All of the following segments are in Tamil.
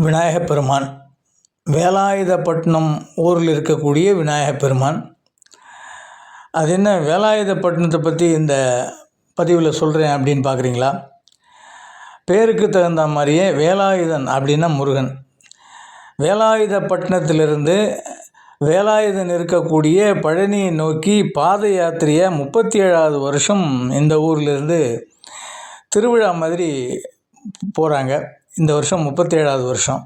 விநாயகப் பெருமான் வேலாயுதப்பட்டினம் ஊரில் இருக்கக்கூடிய விநாயகப் பெருமான் அது என்ன? வேலாயுதப்பட்டினத்தை பற்றி இந்த பதிவில் சொல்கிறேன் அப்படின்னு பார்க்குறீங்களா பேருக்கு தகுந்த மாதிரியே வேலாயுதன் அப்படின்னா முருகன். வேலாயுதப்பட்டினத்திலிருந்து வேலாயுதன் இருக்கக்கூடிய பழனியை நோக்கி பாத யாத்திரையை முப்பத்தி ஏழாவது வருஷம் இந்த ஊர்லேருந்து திருவிழா மாதிரி போகிறாங்க இந்த வருஷம் முப்பத்தி ஏழாவது வருஷம்.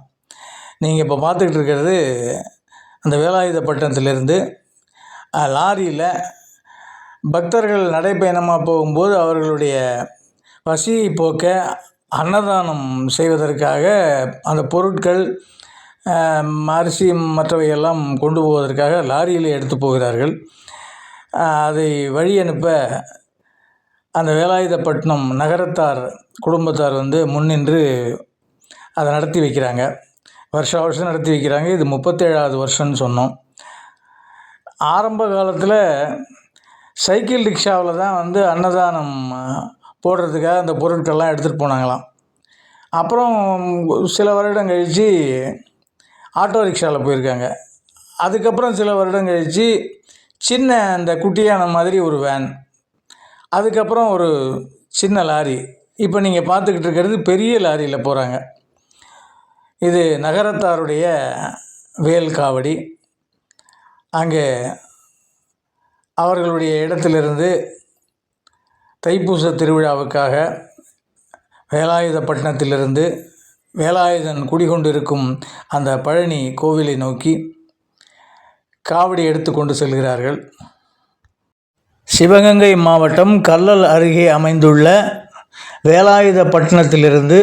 நீங்கள் இப்போ பார்த்துக்கிட்டு இருக்கிறது அந்த வேலாயுதப்பட்டினத்திலிருந்து லாரியில் பக்தர்கள் நடைப்பயணமாக போகும்போது அவர்களுடைய பசி போக்க அன்னதானம் செய்வதற்காக அந்த பொருட்கள் அரிசி மற்றவையெல்லாம் கொண்டு போவதற்காக லாரியில் எடுத்து போகிறார்கள். அதை வழி அனுப்ப அந்த வேலாயுதப்பட்டினம் நகரத்தார் குடும்பத்தார் வந்து முன்னின்று அதை நடத்தி வைக்கிறாங்க. வருஷ வருஷம் நடத்தி வைக்கிறாங்க. இது முப்பத்தேழாவது வருஷம்னு சொன்னோம். ஆரம்ப காலத்தில் சைக்கிள் ரிக்ஷாவில் தான் வந்து அன்னதானம் போடுறதுக்காக அந்த பொருட்கள்லாம் எடுத்துகிட்டு போனாங்களாம். அப்புறம் சில வருடம் கழித்து ஆட்டோ ரிக்ஷாவில் போயிருக்காங்க. அதுக்கப்புறம் சில வருடம் கழித்து சின்ன அந்த குட்டியான மாதிரி ஒரு வேன் அதுக்கப்புறம் ஒரு சின்ன லாரி. இப்போ நீங்கள் பார்த்துக்கிட்டு இருக்கிறது பெரிய லாரியில் போகிறாங்க இது நகரத்தாருடைய வேல் காவடி. அங்கே அவர்களுடைய இடத்திலிருந்து தைப்பூச திருவிழாவுக்காக வேலாயுதப்பட்டினத்திலிருந்து வேலாயுதன் குடிகொண்டிருக்கும் அந்த பழனி கோவிலை நோக்கி காவடி எடுத்து கொண்டு செல்கிறார்கள். சிவகங்கை மாவட்டம் கல்லல் அருகே அமைந்துள்ள வேலாயுதப்பட்டினத்திலிருந்து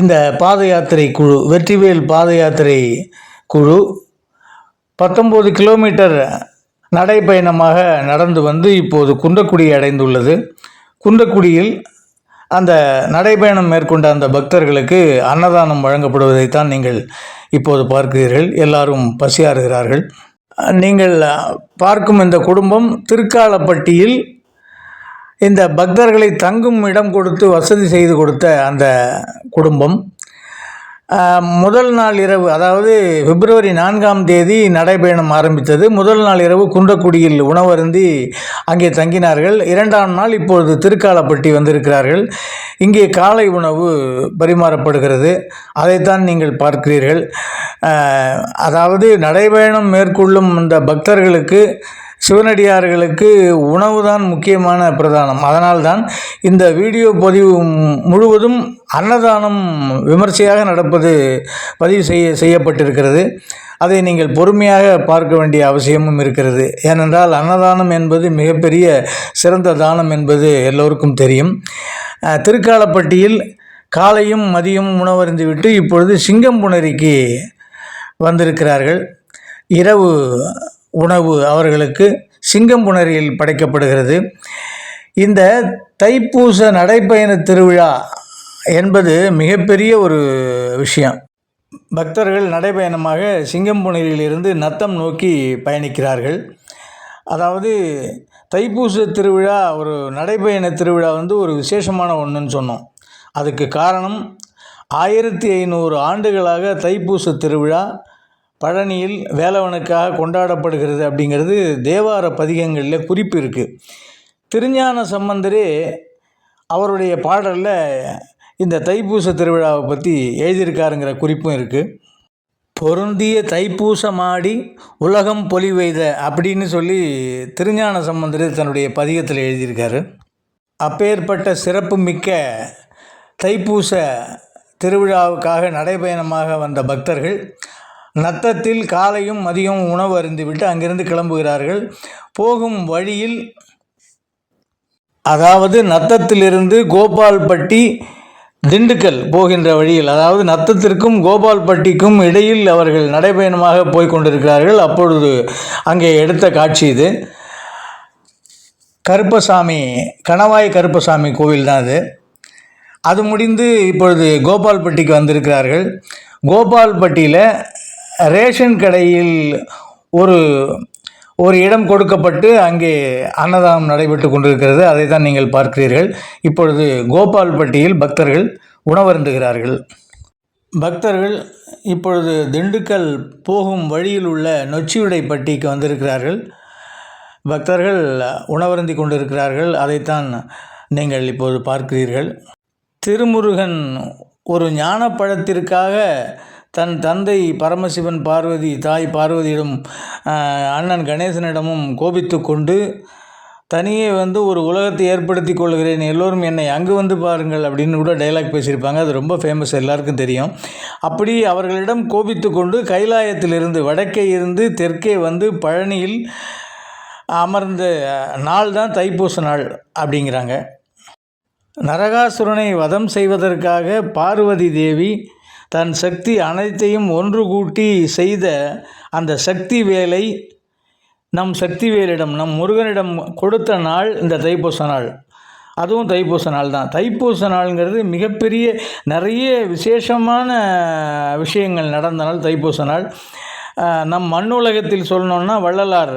இந்த பாத யாத்திரை குழு வெற்றிவேல் பாத யாத்திரை குழு பத்தொம்போது கிலோமீட்டர் நடைப்பயணமாக நடந்து வந்து இப்போது குன்றக்குடி அடைந்துள்ளது. குன்றக்குடியில் அந்த நடைப்பயணம் மேற்கொண்ட அந்த பக்தர்களுக்கு அன்னதானம் வழங்கப்படுவதைத்தான் நீங்கள் இப்போது பார்க்கிறீர்கள். எல்லாரும் பசியாறுகிறார்கள். நீங்கள் பார்க்கும் இந்த குடும்பம் திருக்காலப்பட்டியில் இந்த பக்தர்களை தங்கும் இடம் கொடுத்து வசதி செய்து கொடுத்த அந்த குடும்பம் முதல் நாள் இரவு அதாவது பிப்ரவரி நான்காம் தேதி நடைபயணம் ஆரம்பித்தது. முதல் நாள் இரவு குன்றக்குடியில் உணவருந்தி அங்கே தங்கினார்கள். இரண்டாம் நாள் இப்பொழுது திருக்காலப்பட்டி வந்திருக்கிறார்கள். இங்கே காலை உணவு பரிமாறப்படுகிறது. அதைத்தான் நீங்கள் பார்க்கிறீர்கள். அதாவது நடைபயணம் மேற்கொள்ளும் இந்த பக்தர்களுக்கு சிவனடியார்களுக்கு உணவு தான் முக்கியமான பிரதானம். அதனால்தான் இந்த வீடியோ பதிவு முழுவதும் அன்னதானம் விமர்சையாக நடப்பது பதிவு செய்ய செய்யப்பட்டிருக்கிறது. அதை நீங்கள் பொறுமையாக பார்க்க வேண்டிய அவசியமும் இருக்கிறது. ஏனென்றால் அன்னதானம் என்பது மிகப்பெரிய சிறந்த தானம் என்பது எல்லோருக்கும் தெரியும். திருக்காலப்பட்டியில் காலையும் மதியம் உணவருந்துவிட்டு இப்பொழுது சிங்கம்புணரிக்கு வந்திருக்கிறார்கள். இரவு உணவு அவர்களுக்கு சிங்கம்புணரியில் படைக்கப்படுகிறது. இந்த தைப்பூச நடைப்பயண திருவிழா என்பது மிகப்பெரிய ஒரு விஷயம். பக்தர்கள் நடைபயணமாக சிங்கம்புணரியிலிருந்து நத்தம் நோக்கி பயணிக்கிறார்கள். அதாவது தைப்பூச திருவிழா ஒரு நடைபயண திருவிழா வந்து ஒரு விசேஷமான ஒன்றுன்னு சொன்னோம். அதுக்கு காரணம் ஆயிரத்தி ஐநூறு ஆண்டுகளாக தைப்பூச திருவிழா பழனியில் வேலவனுக்காக கொண்டாடப்படுகிறது அப்படிங்கிறது தேவார பதிகங்களில் குறிப்பு இருக்குது திருஞான சம்பந்தரே அவருடைய பாடலில் இந்த தைப்பூச திருவிழாவை பற்றி எழுதியிருக்காருங்கிற குறிப்பும் இருக்குது பொருந்திய தைப்பூசமாடி உலகம் பொலிவெய்த அப்படின்னு சொல்லி திருஞான சம்பந்தர் தன்னுடைய பதிகத்தில் எழுதியிருக்காரு. அப்பேற்பட்ட சிறப்பு மிக்க தைப்பூச திருவிழாவுக்காக நடைபயணமாக வந்த பக்தர்கள் நத்தத்தில் காலையும் மதியமும் உணவு அருந்துவிட்டு அங்கிருந்து கிளம்புகிறார்கள். போகும் வழியில் அதாவது நத்தத்திலிருந்து கோபால்பட்டி திண்டுக்கல் போகின்ற வழியில் அதாவது நத்தத்திற்கும் கோபால்பட்டிக்கும் இடையில் அவர்கள் நடைபயணமாக போய்கொண்டிருக்கிறார்கள் அப்பொழுது அங்கே எடுத்த காட்சி இது. கருப்பசாமி கணவாய் கருப்பசாமி கோவில் தான் அது. அது முடிந்து இப்பொழுது கோபால்பட்டிக்கு வந்திருக்கிறார்கள். கோபால்பட்டியில் ரேஷன் கடையில் ஒரு ஒரு இடம் கொடுக்கப்பட்டு அங்கே அன்னதானம் நடைபெற்று கொண்டிருக்கிறது. அதை தான் நீங்கள் பார்க்கிறீர்கள். இப்பொழுது கோபால்பட்டியில் பக்தர்கள் உணவருந்துகிறார்கள். பக்தர்கள் இப்பொழுது திண்டுக்கல் போகும் வழியில் உள்ள நொச்சியுடைப்பட்டிக்கு வந்திருக்கிறார்கள். பக்தர்கள் உணவருந்தி கொண்டிருக்கிறார்கள். அதைத்தான் நீங்கள் இப்போது பார்க்கிறீர்கள். திருமுருகன் ஒரு ஞானப்பழத்திற்காக தன் தந்தை பரமசிவன் பார்வதி தாய் பார்வதியிடம் அண்ணன் கணேசனிடமும் கோபித்து கொண்டு தனியே வந்து ஒரு உலகத்தை ஏற்படுத்தி கொள்கிறேன். எல்லோரும் என்னை அங்கு வந்து பாருங்கள் அப்படின்னு கூட டைலாக் பேசியிருப்பாங்க. அது ரொம்ப ஃபேமஸ் எல்லாருக்கும் தெரியும். அப்படி அவர்களிடம் கோபித்து கொண்டு கைலாயத்திலிருந்து வடக்கே இருந்து தெற்கே வந்து பழனியில் அமர்ந்த நாள் தான் தைப்பூச நாள் அப்படிங்கிறாங்க. நரகாசுரனை வதம் செய்வதற்காக பார்வதி தேவி தன் சக்தி அனைத்தையும் ஒன்று கூட்டி செய்த அந்த சக்தி வேலை நம் சக்தி வேலிடம் நம் முருகனிடம் கொடுத்த நாள் இந்த தைப்பூச நாள். அதுவும் தைப்பூச நாள் தான். தைப்பூச நாள்ங்கிறது மிகப்பெரிய நிறைய விசேஷமான விஷயங்கள் நடந்த நாள் தைப்பூச நாள். நம் மண்ணுலகத்தில் சொல்லணுன்னா வள்ளலார்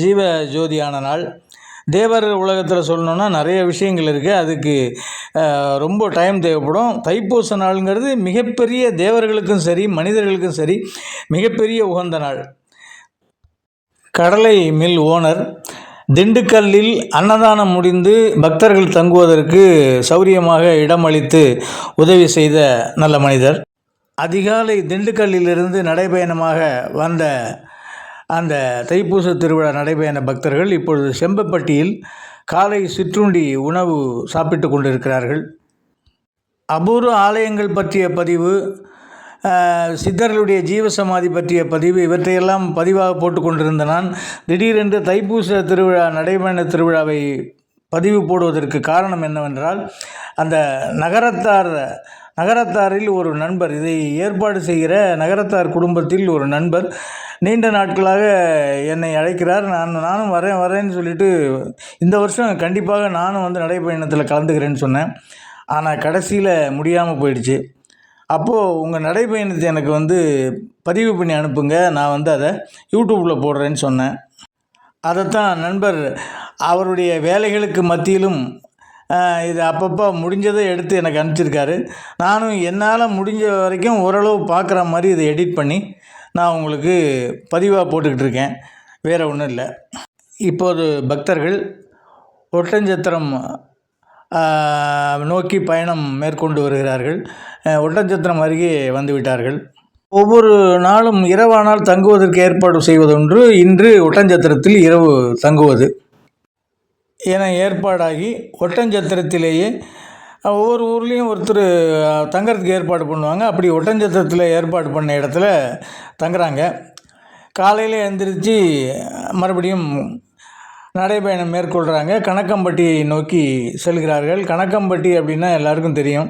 ஜீவ ஜோதியான நாள். தேவர் உலகத்தில் சொல்லணுன்னா நிறைய விஷயங்கள் இருக்குது அதுக்கு ரொம்ப டைம் தேவைப்படும். தைப்பூச நாளுங்கிறது மிகப்பெரிய தேவர்களுக்கும் சரி மனிதர்களுக்கும் சரி மிகப்பெரிய உகந்த நாள். கடலை மில் ஓனர் திண்டுக்கல்லில் அன்னதானம் முடிந்து பக்தர்கள் தங்குவதற்கு சௌரியமாக இடமளித்து உதவி செய்த நல்ல மனிதர். அதிகாலை திண்டுக்கல்லிலிருந்து நடைபயணமாக வந்த அந்த தைப்பூச திருவிழா நடைபயண பக்தர்கள் இப்பொழுது செம்பப்பட்டியில் காலை சிற்றுண்டி உணவு சாப்பிட்டு கொண்டிருக்கிறார்கள். அபூர்வ ஆலயங்கள் பற்றிய பதிவு சித்தர்களுடைய ஜீவசமாதி பற்றிய பதிவு இவற்றையெல்லாம் பதிவாக போட்டு கொண்டிருந்த நான் திடீரென்று தைப்பூச திருவிழா நடைபயண திருவிழாவை பதிவு போடுவதற்கு காரணம் என்னவென்றால் அந்த நகரத்தார் நகரத்தாரில் ஒரு நண்பர் இதை ஏற்பாடு செய்கிற நகரத்தார் குடும்பத்தில் ஒரு நண்பர் நீண்ட நாட்களாக என்னை அழைக்கிறார். நான் நானும் வரேன் வரேன்னு சொல்லிட்டு இந்த வருஷம் கண்டிப்பாக நானும் வந்து நடைப்பயணத்தில் கலந்துக்கிறேன்னு சொன்னேன். ஆனால் கடைசியில் முடியாமல் போயிடுச்சு. அப்போது உங்கள் நடைப்பயணத்தை எனக்கு வந்து பதிவு பண்ணி அனுப்புங்க. நான் வந்து அதை யூடியூப்பில் போடுறேன்னு சொன்னேன். அதைத்தான் நண்பர் அவருடைய வேலைகளுக்கு மத்தியிலும் இது அப்பப்போ முடிஞ்சதை எடுத்து எனக்கு அனுப்பிச்சிருக்காரு. நானும் என்னால் முடிஞ்ச வரைக்கும் ஓரளவு பார்க்குற மாதிரி இதை எடிட் பண்ணி நான் உங்களுக்கு பதிவாக போட்டுக்கிட்டு இருக்கேன் வேறு ஒன்றும் இல்லை. இப்போது பக்தர்கள் ஒட்டஞ்சத்திரம் நோக்கி பயணம் மேற்கொண்டு வருகிறார்கள். ஒட்டஞ்சத்திரம் அருகே வந்துவிட்டார்கள் ஒவ்வொரு நாளும் இரவானால் தங்குவதற்கு ஏற்பாடு செய்வதொன்று இன்று ஒட்டஞ்சத்திரத்தில் இரவு தங்குவது. என ஏற்பாடாகி ஒட்டஞ்சத்திரத்திலேயே ஒவ்வொரு ஊர்லேயும் ஒருத்தர் தங்குறதுக்கு ஏற்பாடு பண்ணுவாங்க. அப்படி ஒட்டஞ்சத்திரத்தில் ஏற்பாடு பண்ண இடத்துல தங்குறாங்க. காலையில் எழுந்திரிச்சு மறுபடியும் நடைபயணம் மேற்கொள்கிறாங்க கணக்கம்பட்டியை நோக்கி செல்கிறார்கள். கணக்கம்பட்டி அப்படின்னா எல்லாருக்கும் தெரியும்.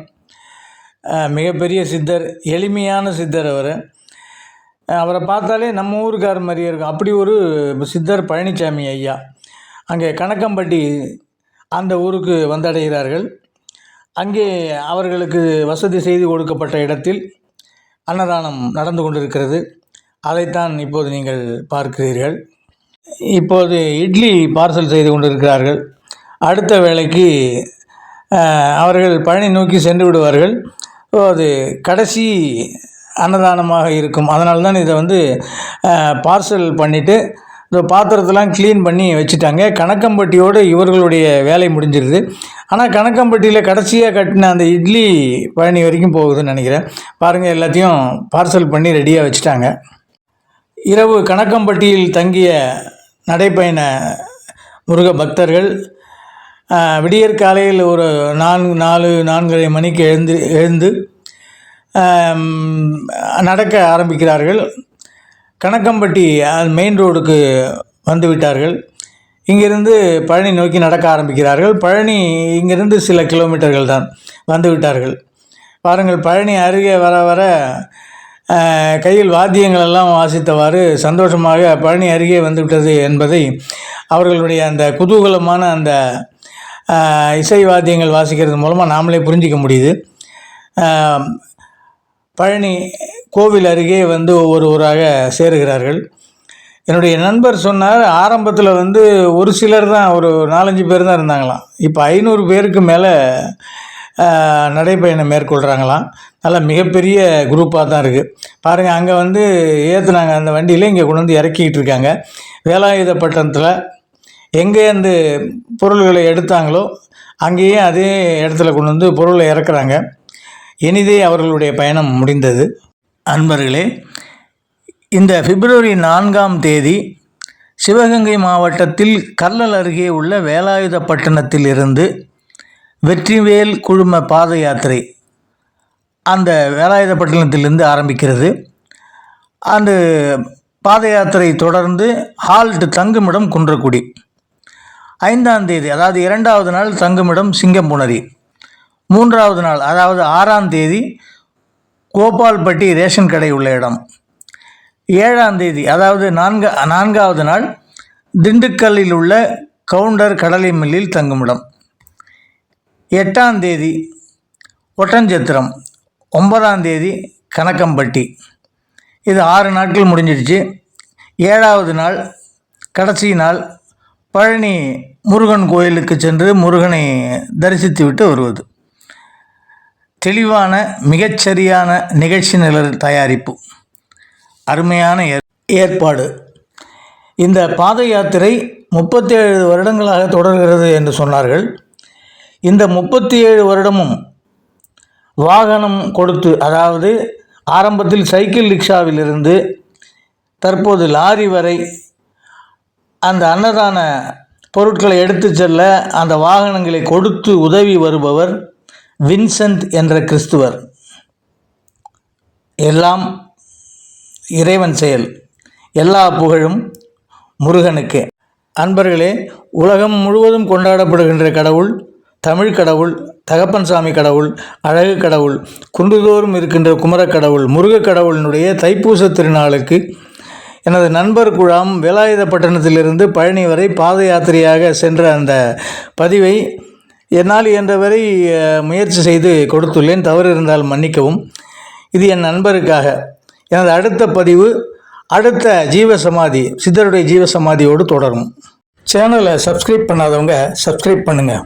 மிகப்பெரிய சித்தர் எளிமையான சித்தர் அவர். அவரை பார்த்தாலே நம்ம ஊருக்கார் மாதிரியே இருக்கும். அப்படி ஒரு சித்தர் பழனிசாமி ஐயா. அங்கே கணக்கம்பட்டி அந்த ஊருக்கு வந்தடைகிறார்கள். அங்கே அவர்களுக்கு வசதி செய்து கொடுக்கப்பட்ட இடத்தில் அன்னதானம் நடந்து கொண்டிருக்கிறது. அதைத்தான் இப்போது நீங்கள் பார்க்கிறீர்கள். இப்போது இட்லி பார்சல் செய்து கொண்டிருக்கிறார்கள். அடுத்த வேளைக்கு அவர்கள் பழனி நோக்கி சென்று விடுவார்கள். அது கடைசி அன்னதானமாக இருக்கும். அதனால தான் இதை வந்து பார்சல் பண்ணிவிட்டு இந்த பாத்திரத்தெல்லாம் க்ளீன் பண்ணி வச்சுட்டாங்க. கணக்கம்பட்டியோடு இவர்களுடைய வேலை முடிஞ்சிருது. ஆனால் கணக்கம்பட்டியில் கடைசியாக கட்டின அந்த இட்லி பழனி வரைக்கும் போகுதுன்னு நினைக்கிறேன். பாருங்கள் எல்லாத்தையும் பார்சல் பண்ணி ரெடியாக வச்சுட்டாங்க. இரவு கணக்கம்பட்டியில் தங்கிய நடைப்பயண முருக பக்தர்கள் விடியற் காலையில் ஒரு நான்கு நாலு நான்கரை மணிக்கு எழுந்து எழுந்து நடக்க ஆரம்பிக்கிறார்கள். கணக்கம்பட்டி மெயின் ரோடுக்கு வந்துவிட்டார்கள் இங்கிருந்து பழனி நோக்கி நடக்க ஆரம்பிக்கிறார்கள். பழனி இங்கிருந்து சில கிலோமீட்டர்கள் தான் வந்து விட்டார்கள். பாருங்கள் பழனி அருகே வர வர கையில் வாத்தியங்கள் எல்லாம் வாசித்தவாறு சந்தோஷமாக பழனி அருகே வந்துவிட்டது என்பதை அவர்களுடைய அந்த குதூகலமான அந்த இசை வாத்தியங்கள் வாசிக்கிறது மூலமாக நாமளே புரிஞ்சிக்க முடியுது. பழனி கோவில் அருகே வந்து ஒவ்வொரு ஊராக சேருகிறார்கள். என்னுடைய நண்பர் சொன்னார் ஆரம்பத்தில் வந்து ஒரு சிலர் தான் ஒரு நாலஞ்சு பேர் தான் இருந்தாங்களாம். இப்போ ஐநூறு பேருக்கு மேலே நடைப்பயணம் மேற்கொள்கிறாங்களாம் நல்லா மிகப்பெரிய குரூப்பாக தான் இருக்குது பாருங்கள் அங்கே வந்து ஏற்றுனாங்க அந்த வண்டியில் இங்கே கொண்டு வந்து இறக்கிக்கிட்டு இருக்காங்க. வேலாயுத பட்டணத்தில் எங்கேருந்து பொருள்களை எடுத்தாங்களோ அங்கேயே அதே இடத்துல கொண்டு வந்து பொருளை இறக்குறாங்க. இனிதே அவர்களுடைய பயணம் முடிந்தது. அன்பர்களே இந்த பிப்ரவரி நான்காம் தேதி சிவகங்கை மாவட்டத்தில் கல்லல் அருகே உள்ள வேலாயுதப்பட்டினத்தில் இருந்து வெற்றிவேல் குழும பாத யாத்திரை அந்த வேலாயுதப்பட்டினத்திலிருந்து ஆரம்பிக்கிறது. அந்த பாத யாத்திரை தொடர்ந்து ஹால்ட் தங்குமிடம் குன்றக்குடி. ஐந்தாம் தேதி அதாவது இரண்டாவது நாள் தங்குமிடம் சிங்கம்புணரி. மூன்றாவது நாள் அதாவது ஆறாம் தேதி கோபால்பட்டி ரேஷன் கடை உள்ள இடம். ஏழாம் தேதி அதாவது நான்கு நான்காவது நாள் திண்டுக்கல்லில் உள்ள கவுண்டர் கடலை மில்லில் தங்குமிடம். எட்டாம் தேதி ஒட்டஞ்சத்திரம் ஒன்பதாம் தேதி கணக்கம்பட்டி இது ஆறு நாட்கள் முடிஞ்சிடுச்சு. ஏழாவது நாள் கடைசி நாள் பழனி முருகன் கோயிலுக்கு சென்று முருகனை தரிசித்து விட்டு வருவது. தெளிவான மிகச்சரியான நிகழ்ச்சி நிழல் தயாரிப்பு. அருமையான ஏற்- ஏற்பாடு. இந்த பாத யாத்திரை முப்பத்தேழு வருடங்களாக தொடர்கிறது என்று சொன்னார்கள். இந்த முப்பத்தி ஏழு வருடமும் வாகனம் கொடுத்து அதாவது ஆரம்பத்தில் சைக்கிள் ரிக்ஷாவிலிருந்து தற்போது லாரி வரை அந்த அன்னதான பொருட்களை எடுத்து செல்ல அந்த வாகனங்களை கொடுத்து உதவி வருபவர் வின்சென்ட் என்ற கிறிஸ்துவர். எல்லாம் இறைவன் செயல். எல்லா புகழும் முருகனுக்கே. அன்பர்களே உலகம் முழுவதும் கொண்டாடப்படுகின்ற கடவுள் தமிழ் கடவுள் தகப்பன் சாமி கடவுள் அழகு கடவுள் குன்றுதோறும் இருக்கின்ற குமரக் கடவுள் முருகக் கடவுளினுடைய தைப்பூச திருநாளுக்கு எனது நண்பர் குழாம் வேலாயுதப்பட்டினத்திலிருந்து பழனி வரை பாத யாத்திரையாக சென்ற அந்த பதிவை என்னால் என்றவரை முயற்சி செய்து கொடுத்துள்ளேன். தவறு இருந்தால் மன்னிக்கவும். இது என் நண்பருக்காக. எனது அடுத்த பதிவு அடுத்த ஜீவசமாதி சித்தருடைய ஜீவசமாதியோடு தொடரும். சேனலை சப்ஸ்கிரைப் பண்ணாதவங்க சப்ஸ்கிரைப் பண்ணுங்கள்